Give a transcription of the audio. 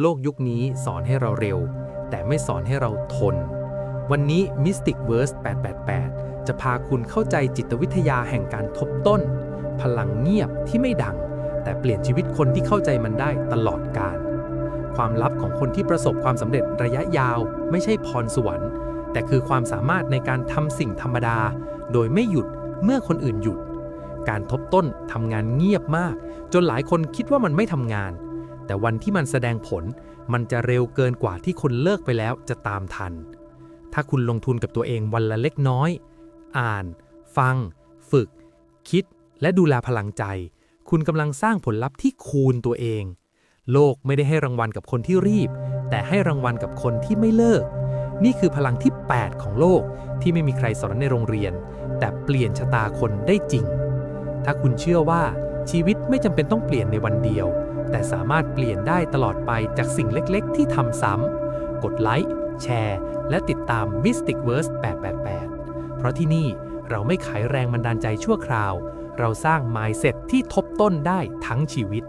โลกยุคนี้สอนให้เราเร็ว แต่ไม่สอนให้เราทน วันนี้ Mystic Verse 888 จะพาคุณเข้าใจจิตวิทยาแห่งการทบต้น พลังเงียบที่ไม่ดัง แต่เปลี่ยนชีวิตคนที่เข้าใจมันได้ตลอดกาลความลับของคนที่ประสบความสำเร็จระยะยาว ไม่ใช่พรสวรรค์ แต่คือความสามารถในการทำสิ่งธรรมดา โดยไม่หยุดเมื่อคนอื่นหยุด การทบต้นทำงานเงียบมาก จนหลายคนคิดว่ามันไม่ทำงาน แต่วันที่มันแสดงผล มันจะเร็วเกินกว่าที่คนเลิกไปแล้วจะตามทัน ถ้าคุณลงทุนกับตัวเองวันละเล็กน้อย อ่าน ฟัง ฝึก คิด และดูแลพลังใจ คุณกำลังสร้างผลลัพธ์ที่คูณตัวเอง โลกไม่ได้ให้รางวัลกับคนที่รีบ แต่ให้รางวัลกับคนที่ไม่เลิก นี่คือพลังที่ 8 ของโลกที่ไม่มีใครสอนในโรงเรียน แต่เปลี่ยนชะตาคนได้จริง ถ้าคุณเชื่อว่าชีวิตไม่จำเป็นต้องเปลี่ยนในวันเดียว แต่สามารถเปลี่ยนได้ตลอดไปจากสิ่งเล็กๆ ที่ทำซ้ำ กดไลค์ แชร์ และติดตาม Mystic Verse 888 เพราะที่นี่เราไม่ขายแรงบันดาลใจชั่วคราว เราสร้าง mindset ที่ทบต้นได้ทั้งชีวิต